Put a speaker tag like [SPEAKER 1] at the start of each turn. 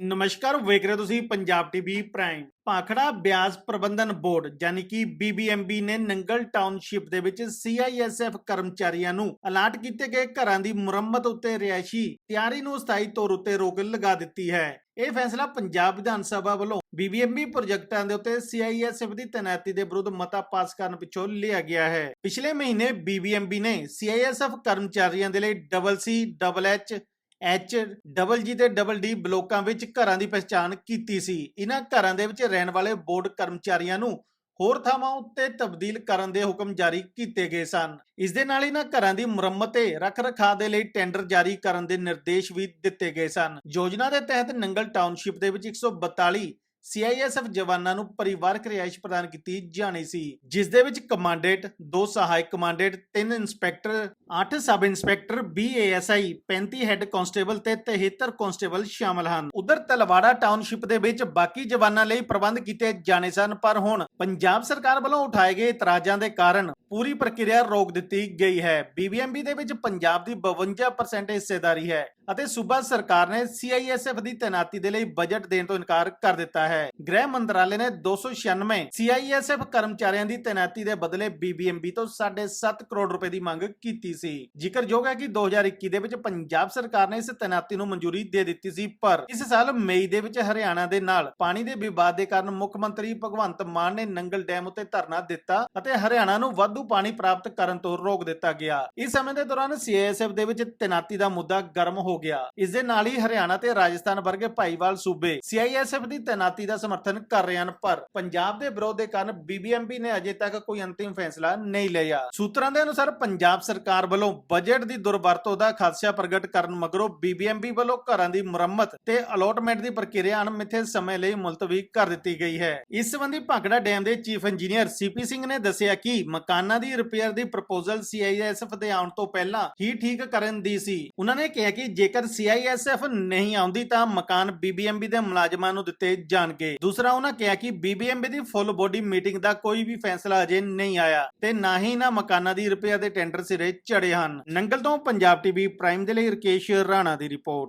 [SPEAKER 1] ਨਮਸਕਾਰ, ਵੇਖ ਰਹੇ ਤੁਸੀਂ ਪੰਜਾਬ ਟੀਵੀ ਪ੍ਰਾਈਮ। ਭਾਖੜਾ ਬਿਆਸ ਪ੍ਰਬੰਧਨ ਬੋਰਡ, ਯਾਨੀ ਕਿ BBMB ਨੇ ਨੰਗਲ ਟਾਊਨਸ਼ਿਪ ਦੇ ਵਿੱਚ CISF ਕਰਮਚਾਰੀਆਂ ਨੂੰ ਅਲਾਟ ਕੀਤੇ ਗਏ ਘਰਾਂ ਦੀ ਮੁਰੰਮਤ ਉੱਤੇ ਰਿਹਾਇਸ਼ੀ ਤਿਆਰੀ ਨੂੰ ਸਥਾਈ ਤੌਰ ਉੱਤੇ ਰੋਕ ਲਗਾ ਦਿੱਤੀ ਹੈ। ਇਹ ਫੈਸਲਾ ਪੰਜਾਬ ਵਿਧਾਨ ਸਭਾ ਵੱਲੋਂ BBMB ਪ੍ਰੋਜੈਕਟਾਂ ਦੇ ਉੱਤੇ CISF ਦੀ ਤੈਨਾਤੀ ਦੇ ਵਿਰੁੱਧ ਮਤਾ ਪਾਸ ਕਰਨ ਪਿੱਛੋਂ ਲਿਆ ਗਿਆ ਹੈ। ਪਿਛਲੇ ਮਹੀਨੇ BBMB ਨੇ CISF ਕਰਮਚਾਰੀਆਂ ਦੇ ਲਈ double C, double H H double G ਤੇ ਡਬਲ ਡੀ ਬਲੋਕਾਂ ਵਿੱਚ ਘਰਾਂ ਦੀ ਪਛਾਣ ਕੀਤੀ ਸੀ। ਇਹਨਾਂ ਘਰਾਂ ਦੇ ਵਿੱਚ ਰਹਿਣ ਵਾਲੇ ਬੋਰਡ ਕਰਮਚਾਰੀਆਂ ਨੂੰ ਹੋਰ ਥਾਵਾਂ ਉੱਤੇ ਤਬਦੀਲ ਕਰਨ ਦੇ ਹੁਕਮ ਜਾਰੀ ਕੀਤੇ ਗਏ ਸਨ। ਇਸ ਦੇ ਨਾਲ ਇਹਨਾਂ ਘਰਾਂ ਦੀ ਮੁਰੰਮਤ ਤੇ ਰੱਖ ਰਖਾਅ ਦੇ ਲਈ ਟੈਂਡਰ ਜਾਰੀ ਕਰਨ ਦੇ ਨਿਰਦੇਸ਼ ਵੀ ਦਿੱਤੇ ਗਏ ਸਨ। ਯੋਜਨਾ ਦੇ ਤਹਿਤ ਨੰਗਲ ਟਾਊਨਸ਼ਿਪ ਦੇ ਵਿੱਚ 142 CISF ਜਵਾਨਾਂ ਨੂੰ ਪਰਿਵਾਰਕ ਰਿਹਾਇਸ਼ ਪ੍ਰਦਾਨ ਕੀਤੀ ਜਾਣੀ ਸੀ, ਜਿਸ ਦੇ ਵਿੱਚ ਕਮਾਂਡੈਂਟ, ਦੋ ਸਹਾਇਕ ਕਮਾਂਡੇਟ, ਤਿੰਨ inspector 8 sub inspector BASI 35 head constable ਤੇ 73 ਕਾਂਸਟੇਬਲ ਸ਼ਾਮਲ ਹਨ। ਉਧਰ ਤਲਵਾੜਾ ਟਾਊਨਸ਼ਿਪ ਦੇ ਵਿੱਚ ਬਾਕੀ ਜਵਾਨਾਂ ਲਈ ਪ੍ਰਬੰਧ ਕੀਤੇ ਜਾਣੇ ਸਨ, ਪਰ ਹੁਣ ਪੰਜਾਬ ਸਰਕਾਰ ਵੱਲੋਂ ਉਠਾਏ ਗਏ ਇਤਰਾਜ਼ਾਂ ਦੇ ਕਾਰਨ ਪੂਰੀ ਪ੍ਰਕਿਰਿਆ ਰੋਕ ਦਿੱਤੀ ਗਈ ਹੈ। BBMB ਦੇ ਵਿੱਚ ਪੰਜਾਬ ਦੀ 52% ਹਿੱਸੇਦਾਰੀ ਹੈ ਅਤੇ ਸੂਬਾ ਸਰਕਾਰ ਨੇ CISF ਦੀ ਤੈਨਾਤੀ ਦੇ ਲਈ ਬਜਟ ਦੇਣ ਤੋਂ ਇਨਕਾਰ ਕਰ ਦਿੱਤਾ ਹੈ। ਗ੍ਰਹਿ ਮੰਤਰਾਲੇ ਨੇ 296 CISF ਕਰਮਚਾਰੀਆਂ ਦੀ ਤੈਨਾਤੀ ਦੇ ਬਦਲੇ BBMB ਤੋਂ 7.5 ਕਰੋੜ ਰੁਪਏ ਦੀ ਮੰਗ ਕੀਤੀ ਸੀ। ਜ਼ਿਕਰਯੋਗ ਹੈ ਕਿ 2021 ਦੇ ਵਿੱਚ ਪੰਜਾਬ ਸਰਕਾਰ ਨੇ ਇਸ ਤੈਨਾਤੀ ਨੂੰ ਮਨਜ਼ੂਰੀ ਦੇ ਦਿੱਤੀ ਸੀ, ਪਰ ਇਸ ਸਾਲ ਮਈ ਦੇ ਵਿੱਚ ਹਰਿਆਣਾ ਦੇ ਨਾਲ ਪਾਣੀ ਦੇ ਵਿਵਾਦ ਦੇ ਕਾਰਨ ਮੁੱਖ ਮੰਤਰੀ ਭਗਵੰਤ ਮਾਨ ਨੇ ਨੰਗਲ ਡੈਮ ਉੱਤੇ ਧਰਨਾ ਦਿੱਤਾ ਅਤੇ ਹਰਿਆਣਾ ਨੂੰ ਵਾਧੂ ਪਾਣੀ ਪ੍ਰਾਪਤ ਕਰਨ ਤੋਂ ਰੋਕ ਦਿੱਤਾ ਗਿਆ। ਇਸ ਸਮੇਂ ਦੇ ਦੌਰਾਨ CISF ਦੇ ਵਿੱਚ ਤੈਨਾਤੀ ਦਾ ਮੁੱਦਾ ਗਰਮ ਹੋ ਗਿਆ। ਇਸ ਦੇ ਨਾਲ ਹੀ ਹਰਿਆਣਾ ਤੇ ਰਾਜਸਥਾਨ ਵਰਗੇ ਭਾਈਵਾਲ ਸੂਬੇ CISF ਦੀ ਤੈਨਾਤੀ ਦਾ ਸਮਰਥਨ ਕਰ ਰਹੇ ਹਨ, ਪਰ ਪੰਜਾਬ ਦੇ ਵਿਰੋਧ ਦੇ ਕਾਰਨ BBMB ਨੇ ਅਜੇ ਤੱਕ ਕੋਈ ਅੰਤਿਮ ਫੈਸਲਾ ਨਹੀਂ ਲਿਆ। ਸੂਤਰਾਂ ਦੇ ਅਨੁਸਾਰ ਪੰਜਾਬ ਸਰਕਾਰ ਵੱਲੋਂ ਬਜਟ ਦੀ ਦੁਰਵਰਤੋਂ ਦਾ ਖਦਸ਼ਾ ਪ੍ਰਗਟ ਕਰਨ ਮਗਰੋਂ BBMB ਵੱਲੋਂ ਘਰਾਂ ਦੀ ਮੁਰੰਮਤ ਤੇ ਅਲੋਟਮੈਂਟ ਦੀ ਪ੍ਰਕਿਰਿਆ ਅਣਮਿੱਥੇ ਸਮੇਂ ਲਈ ਮੁਲਤਵੀ ਕਰ ਦਿੱਤੀ ਗਈ ਹੈ। ਇਸ ਸੰਬੰਧੀ ਭਾਗੜਾ ਡੈਮ ਦੇ ਚੀਫ ਇੰਜੀਨੀਅਰ ਸੀਪੀ ਸਿੰਘ ਨੇ ਦੱਸਿਆ ਕਿ ਮਕਾਨਾਂ ਦੀ ਰਿਪੇਅਰ ਦੀ ਪ੍ਰਪੋਜ਼ਲ CISF ਦੇ ਆਉਣ ਤੋਂ ਪਹਿਲਾਂ ਹੀ ਠੀਕ ਕਰਨ ਦੀ ਸੀ। ਉਹਨਾਂ ਨੇ ਕਿਹਾ ਕਿ ਜੇਕਰ CISF ਨਹੀਂ ਆਉਂਦੀ ਤਾਂ ਮਕਾਨ BBMB ਦੇ ਮੁਲਾਜ਼ਮਾਂ ਨੂੰ ਦਿੱਤੇ ਜਾਣਗੇ। ਦੂਸਰਾ, ਉਹਨਾਂ ਕਿਹਾ ਕਿ BBMB ਦੀ ਫੁੱਲ ਬੋਡੀ ਮੀਟਿੰਗ ਦਾ ਕੋਈ ਵੀ ਫੈਸਲਾ ਅਜੇ ਨਹੀਂ ਆਇਆ ਤੇ ਨਾ ਹੀ ਇਹਨਾਂ ਮਕਾਨਾਂ ਦੀ ਰਿਪੇਅਰ ਦੇ ਟੈਂਡਰ ਸਿਰੇ ਚੜੇ ਹਨ। ਨੰਗਲ ਤੋਂ ਪੰਜਾਬ ਟੀਵੀ ਪ੍ਰਾਈਮ ਦੇ ਲਈ ਰਕੇਸ਼ ਰਾਣਾ ਦੀ ਰਿਪੋਰਟ।